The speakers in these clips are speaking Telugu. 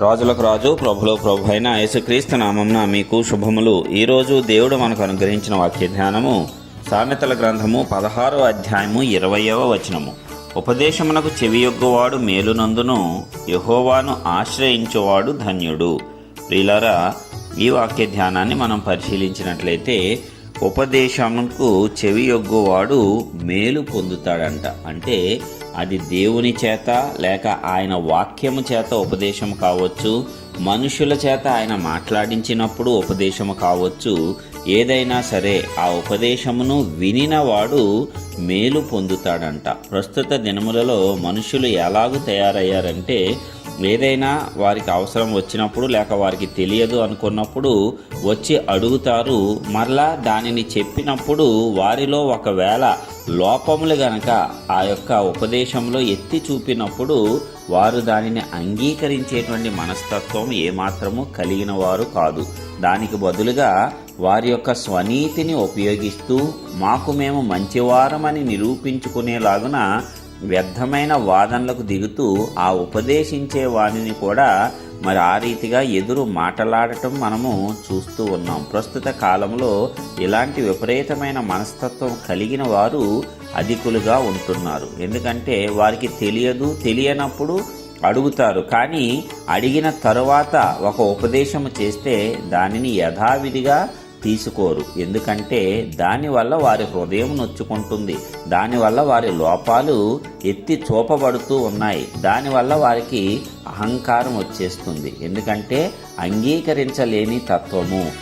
రాజులకు రాజు ప్రభులో ప్రభు అయిన యేసుక్రీస్తు నామంన మీకు శుభములు. ఈరోజు దేవుడు మనకు అనుగ్రహించిన వాక్య ధ్యానము సామెతల గ్రంథము పదహారో అధ్యాయము ఇరవయవ వచనము. ఉపదేశమునకు చెవియొగ్గువాడు మేలునందును యహోవాను ఆశ్రయించువాడు ధన్యుడు. ప్రియులారా ఈ వాక్య ధ్యానాన్ని మనం పరిశీలించినట్లయితే ఉపదేశమునకు చెవియొగ్గువాడు మేలు పొందుతాడంట. అంటే అది దేవుని చేత లేక ఆయన వాక్యము చేత ఉపదేశం కావచ్చు మనుషుల చేత ఆయన మాట్లాడించినప్పుడు ఉపదేశము కావచ్చు ఏదైనా సరే ఆ ఉపదేశమును వినినవాడు మేలు పొందుతాడంట. ప్రస్తుత దినములలో మనుషులు ఎలాగూ తయారయ్యారంటే ఏదైనా వారికి అవసరం వచ్చినప్పుడు లేక వారికి తెలియదు అనుకున్నప్పుడు వచ్చి అడుగుతారు. మరలా దానిని చెప్పినప్పుడు వారిలో ఒకవేళ లోపములు గనక ఆ యొక్క ఉపదేశంలో ఎత్తి చూపినప్పుడు వారు దానిని అంగీకరించేటువంటి మనస్తత్వం ఏమాత్రము కలిగిన వారు కాదు. దానికి బదులుగా వారి యొక్క స్వనీతిని ఉపయోగిస్తూ మాకు మేము మంచివారమని నిరూపించుకునేలాగున వ్యర్థమైన వాదనలకు దిగుతూ ఆ ఉపదేశించే వాణిని కూడా మరి ఆ రీతిగా ఎదురు మాటలాడటం మనము చూస్తూ ఉన్నాం. ప్రస్తుత కాలంలో ఇలాంటి విపరీతమైన మనస్తత్వం కలిగిన వారు అధికులుగా ఉంటున్నారు. ఎందుకంటే వారికి తెలియదు తెలియనప్పుడు అడుగుతారు. కానీ అడిగిన తరువాత ఒక ఉపదేశము చేస్తే దానిని యథావిధిగా తీసుకోరు. ఎందుకంటే దానివల్ల వారి హృదయం నొచ్చుకుంటుంది. దానివల్ల వారి లోపాలు ఎత్తి చూపబడుతూ ఉన్నాయి. దానివల్ల వారికి అహంకారం వచ్చేస్తుంది. ఎందుకంటే అంగీకరించలేని తత్వము.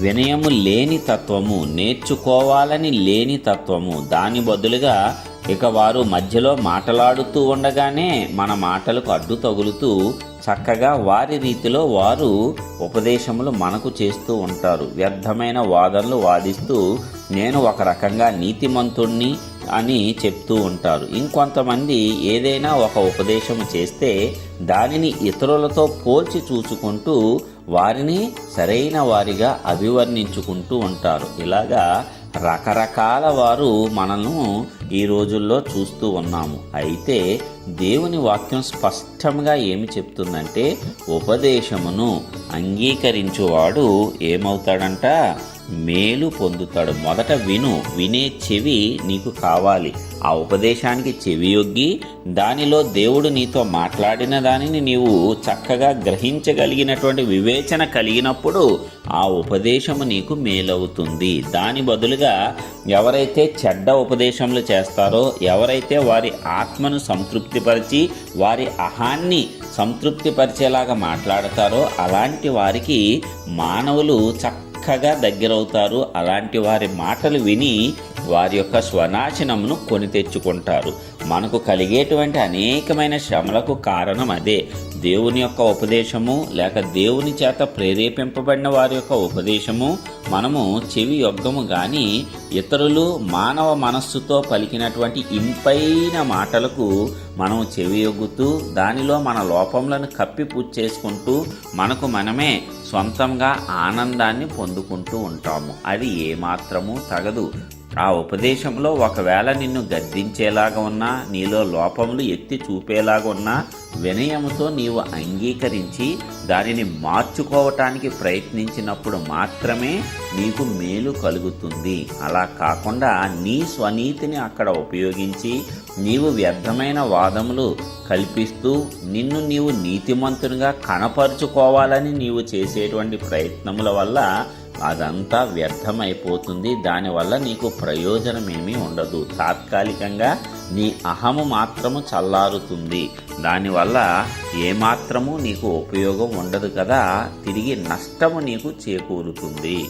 వినయము లేని తత్వము. నేర్చుకోవాలని లేని తత్వము. దాని బదులుగా ఇక వారు మధ్యలో మాటలాడుతూ ఉండగానే మన మాటలకు అడ్డు తగులుతూ చక్కగా వారి రీతిలో వారు ఉపదేశములు మనకు చేస్తూ ఉంటారు. వ్యర్థమైన వాదనలు వాదిస్తూ నేను ఒక రకంగా నీతిమంతుణ్ణి అని చెప్తూ ఉంటారు. ఇంకొంతమంది ఏదైనా ఒక ఉపదేశం చేస్తే దానిని ఇతరులతో పోల్చి చూసుకుంటూ వారిని సరైన వారిగా అభివర్ణించుకుంటూ ఉంటారు. ఇలాగా రకరకాల వారు మనను ఈ రోజుల్లో చూస్తూ ఉన్నాము. అయితే దేవుని వాక్యం స్పష్టంగా ఏమి చెప్తుందంటే ఉపదేశమును అంగీకరించువాడు ఏమవుతాడంట? మేలు పొందుతాడు. మొదట విను వినే చెవి నీకు కావాలి. ఆ ఉపదేశానికి చెవి యొగ్గి దానిలో దేవుడు నీతో మాట్లాడిన దానిని నీవు చక్కగా గ్రహించగలిగినటువంటి వివేచన కలిగినప్పుడు ఆ ఉపదేశము నీకు మేలవుతుంది. దాని బదులుగా ఎవరైతే చెడ్డ ఉపదేశములు చేస్తారో ఎవరైతే వారి ఆత్మను సంతృప్తిపరిచి వారి అహాన్ని సంతృప్తిపరిచేలాగా మాట్లాడతారో అలాంటి వారికి మానవులు చక్కగా దగ్గరవుతారు. అలాంటి వారి మాటలు విని వారి యొక్క స్వనాశనమును కొని తెచ్చుకుంటారు. మనకు కలిగేటువంటి అనేకమైన శ్రమలకు కారణం అదే. దేవుని యొక్క ఉపదేశము లేక దేవుని చేత ప్రేరేపింపబడిన వారి యొక్క ఉపదేశము మనము చెవి యొగ్గము కానీ ఇతరులు మానవ మనస్సుతో పలికినటువంటి ఇంపైన మాటలకు మనం చెవి యొగ్గుతూ దానిలో మన లోపములను కప్పి చేసుకుంటూ మనకు మనమే సొంతంగా ఆనందాన్ని పొందుకుంటూ ఉంటాము. అది ఏమాత్రము తగదు. ఆ ఉపదేశంలో ఒకవేళ నిన్ను గద్దించేలాగా ఉన్నా నీలో లోపములు ఎత్తి చూపేలాగా ఉన్నా వినయముతో నీవు అంగీకరించి దానిని మార్చుకోవటానికి ప్రయత్నించినప్పుడు మాత్రమే నీకు మేలు కలుగుతుంది. అలా కాకుండా నీ స్వనీతిని అక్కడ ఉపయోగించి నీవు వ్యర్థమైన వాదములు కల్పిస్తూ నిన్ను నీవు నీతిమంతునిగా కనపరుచుకోవాలని నీవు చేసేటువంటి ప్రయత్నముల వల్ల అదంతా వ్యర్థమైపోతుంది. దానివల్ల నీకు ప్రయోజనమేమీ ఉండదు. తాత్కాలికంగా నీ అహము మాత్రము చల్లారుతుంది. దానివల్ల ఏమాత్రము నీకు ఉపయోగం ఉండదు కదా. తిరిగి నష్టము నీకు చేకూరుతుంది.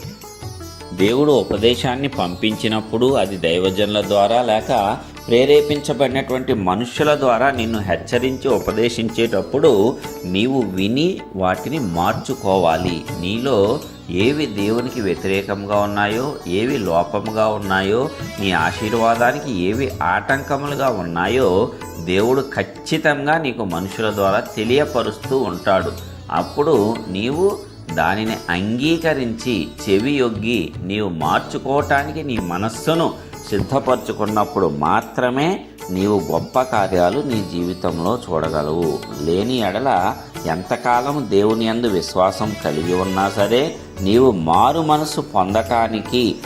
దేవుడు ఉపదేశాన్ని పంపించినప్పుడు అది దైవజనుల ద్వారా లేక ప్రేరేపించబడినటువంటి మనుషుల ద్వారా నిన్ను హెచ్చరించి ఉపదేశించేటప్పుడు నీవు విని వాటిని మార్చుకోవాలి. నీలో ఏవి దేవునికి వ్యతిరేకంగా ఉన్నాయో ఏవి లోపముగా ఉన్నాయో నీ ఆశీర్వాదానికి ఏవి ఆటంకములుగా ఉన్నాయో దేవుడు ఖచ్చితంగా నీకు మనుషుల ద్వారా తెలియపరుస్తూ ఉంటాడు. అప్పుడు నీవు దానిని అంగీకరించి చెవి యొగ్గి నీవు మార్చుకోవటానికి నీ మనస్సును సిద్ధపరచుకున్నప్పుడు మాత్రమే నీవు గొప్ప కార్యాలు నీ జీవితంలో చూడగలవు. లేని ఎడల ఎంతకాలం దేవుని యందు విశ్వాసం కలిగి ఉన్నా సరే నీవు మారు మనసు పొందటానికి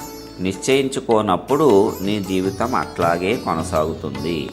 నిశ్చయించుకోనప్పుడు నీ జీవితం అట్లాగే కొనసాగుతుంది.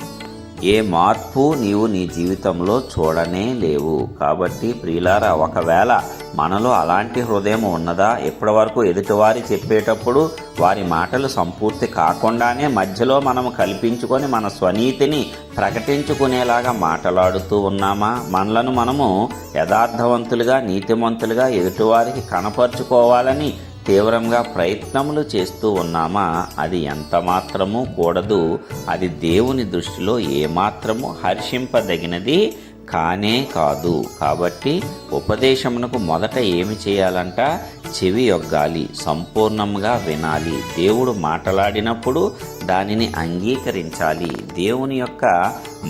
ఏ మార్పు నీవు నీ జీవితంలో చూడనే లేవు. కాబట్టి ప్రియులారా ఒకవేళ మనలో అలాంటి హృదయం ఉన్నదా? ఇప్పటి వరకు ఎదుటివారి చెప్పేటప్పుడు వారి మాటలు సంపూర్తి కాకుండానే మధ్యలో మనము కల్పించుకొని మన స్వనీతిని ప్రకటించుకునేలాగా మాట్లాడుతూ ఉన్నామా? మనలను మనము యథార్థవంతులుగా నీతిమంతులుగా ఎదుటివారికి కనపరుచుకోవాలని తీవ్రంగా ప్రయత్నములు చేస్తూ ఉన్నామా? అది ఎంత మాత్రము కూడదు. అది దేవుని దృష్టిలో ఏమాత్రము హర్షింపదగినది కానే కాదు. కాబట్టి ఉపదేశమునకు మొదట ఏమి చేయాలంట? చెవి యొగ్గాలి సంపూర్ణంగా వినాలి. దేవుడు మాట్లాడినప్పుడు దానిని అంగీకరించాలి. దేవుని యొక్క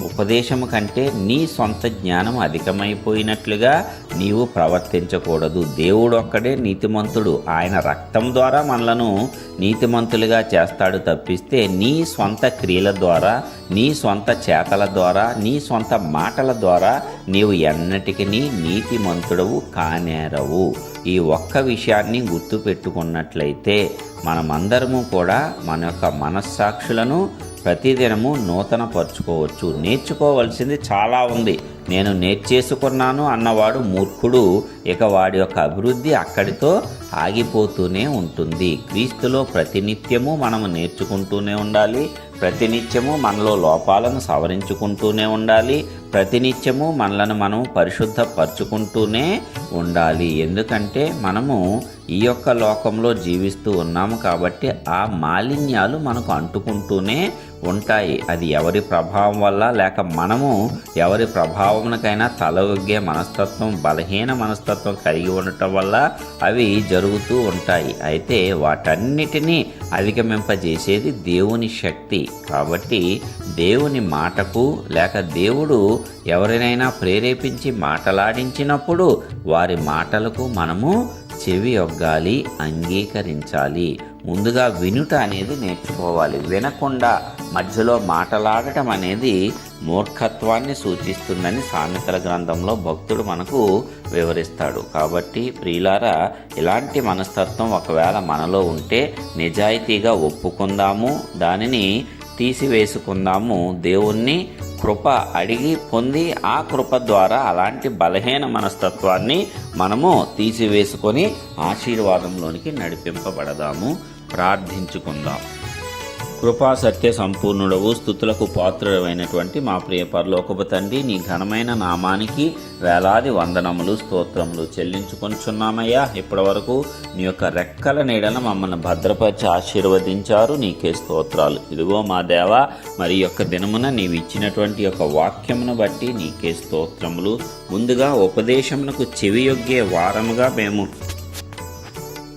ఉపదేశము కంటే నీ సొంత జ్ఞానం అధికమైపోయినట్లుగా నీవు ప్రవర్తించకూడదు. దేవుడు ఒక్కడే నీతిమంతుడు. ఆయన రక్తం ద్వారా మనలను నీతిమంతులుగా చేస్తాడు తప్పిస్తే నీ సొంత క్రియల ద్వారా నీ సొంత చేతల ద్వారా నీ సొంత మాటల ద్వారా నీవు ఎన్నటికీ నీతిమంతుడవు కానేరవు. ఈ ఒక్క విషయాన్ని గుర్తుపెట్టుకున్నట్లయితే మనమందరము కూడా మన యొక్క మనస్సాక్షులను ప్రతిదినము నూతన పరుచుకోవచ్చు నేర్చుకోవలసింది చాలా ఉంది. నేను నేర్చేసుకున్నాను అన్నవాడు మూర్ఖుడు. ఇక వాడి యొక్క అభివృద్ధి అక్కడితో ఆగిపోతూనే ఉంటుంది. క్రీస్తులో ప్రతినిత్యము మనము నేర్చుకుంటూనే ఉండాలి. ప్రతినిత్యము మనలో లోపాలను సవరించుకుంటూనే ఉండాలి. ప్రతినిత్యము మనలను మనం పరిశుద్ధపరచుకుంటూనే ఉండాలి. ఎందుకంటే మనము ఈ యొక్క లోకంలో జీవిస్తూ ఉన్నాము కాబట్టి ఆ మాలిన్యాలు మనకు అంటుకుంటూనే ఉంటాయి. అది ఎవరి ప్రభావం వల్ల లేక మనము ఎవరి ప్రభావంకైనా తలొగ్గే మనస్తత్వం బలహీన మనస్తత్వం కలిగి ఉండటం వల్ల అవి జరుగుతూ ఉంటాయి. అయితే వాటన్నిటినీ అధిగమింపజేసేది దేవుని శక్తి. కాబట్టి దేవుని మాటకు లేక దేవుడు ఎవరినైనా ప్రేరేపించి మాటలాడించినప్పుడు వారి మాటలకు మనము చెవి ఒగ్గాలి అంగీకరించాలి. ముందుగా వినుట అనేది నేర్చుకోవాలి. వినకుండా మధ్యలో మాటలాడటం అనేది మూర్ఖత్వాన్ని సూచిస్తుందని సామెతల గ్రంథంలో భక్తుడు మనకు వివరిస్తాడు. కాబట్టి ప్రియులారా ఇలాంటి మనస్తత్వం ఒకవేళ మనలో ఉంటే నిజాయితీగా ఒప్పుకుందాము దానిని తీసివేసుకుందాము దేవుణ్ణి కృప అడిగి పొంది ఆ కృప ద్వారా అలాంటి బలహీన మనస్తత్వాన్ని మనము తీసివేసుకొని ఆశీర్వాదంలోనికి నడిపింపబడదాము. ప్రార్థించుకుందాం. కృపా సత్య సంపూర్ణుడవు స్థుతులకు పాత్రుడమైనటువంటి మా ప్రియ పరలోకపు తండ్రి నీ ఘనమైన నామానికి వేలాది వందనములు స్తోత్రములు చెల్లించుకొనిచున్నామయ్యా. ఇప్పటి వరకు నీ యొక్క రెక్కల నీడన మమ్మల్ని భద్రపరిచి ఆశీర్వదించారు. నీకే స్తోత్రాలు. ఇదిగో మా దేవ మరి యొక్క దినమున నీవు ఇచ్చినటువంటి యొక్క వాక్యమును బట్టి నీకే స్తోత్రములు. ముందుగా ఉపదేశమునకు చెవియొగ్గే వారముగా మేము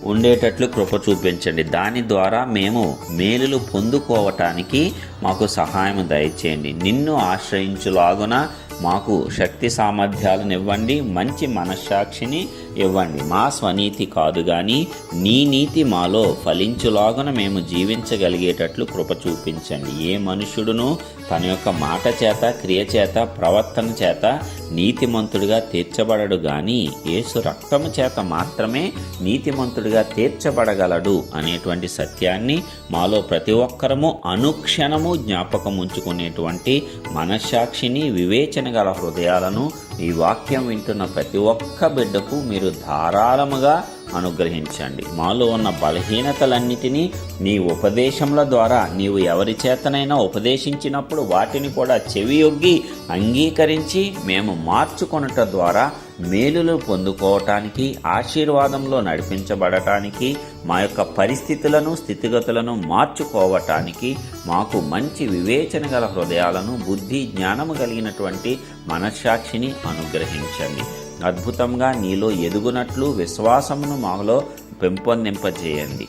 ఉండేటట్లు కృప చూపించండి. దాని ద్వారా మేము మేలులు పొందుకోవటానికి మాకు సహాయం దయచేయండి. నిన్ను ఆశ్రయించులాగున మాకు శక్తి సామర్థ్యాలను ఇవ్వండి మంచి మనస్సాక్షిని ఇవ్వండి. మా స్వనీతి కాదు కానీ నీ నీతి మాలో ఫలించులాగున మేము జీవించగలిగేటట్లు కృప చూపించండి. ఏ మనుషుడును తన యొక్క మాట చేత క్రియ చేత ప్రవర్తన చేత నీతిమంతుడిగా తీర్చబడడు కానీ యేసు రక్తము చేత మాత్రమే నీతిమంతుడిగా తీర్చబడగలడు అనేటువంటి సత్యాన్ని మాలో ప్రతి ఒక్కరము అనుక్షణము జ్ఞాపకం ఉంచుకునేటువంటి మనస్సాక్షిని వివేచన గల హృదయాలను ఈ వాక్యం వింటున్న ప్రతి ఒక్క బిడ్డకు మీరు ధారాళముగా అనుగ్రహించండి. మాలో ఉన్న బలహీనతలన్నిటినీ నీ ఉపదేశముల ద్వారా నీవు ఎవరి చేతనైనా ఉపదేశించినప్పుడు వాటిని కూడా చెవియొగ్గి అంగీకరించి మేము మార్చుకొనుట ద్వారా మేలులు పొందుకోవటానికి ఆశీర్వాదంలో నడిపించబడటానికి మా యొక్క పరిస్థితులను స్థితిగతులను మార్చుకోవటానికి మాకు మంచి వివేచన గల హృదయాలను బుద్ధి జ్ఞానము కలిగినటువంటి మనశ్శాక్షిని అనుగ్రహించండి. అద్భుతంగా నీలో ఎదుగునట్లు విశ్వాసమును మాలో పెంపొందింపజేయండి.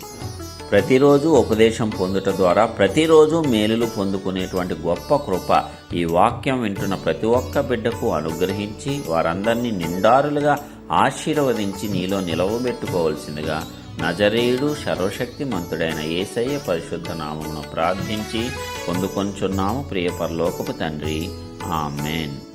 ప్రతిరోజు ఉపదేశం పొందుట ద్వారా ప్రతిరోజు మేలులు పొందుకునేటువంటి గొప్ప కృప ఈ వాక్యం వింటున్న ప్రతి ఒక్క బిడ్డకు అనుగ్రహించి వారందరినీ నిండారులుగా ఆశీర్వదించి నీలో నిలవబెట్టుకోవలసిందిగా నజరేయుడు సర్వశక్తిమంతుడైన ఏసయ్య పరిశుద్ధ నామమును ప్రార్థించి పొందుకొంచున్నాము. ప్రియపరలోకపు తండ్రి ఆమెన్.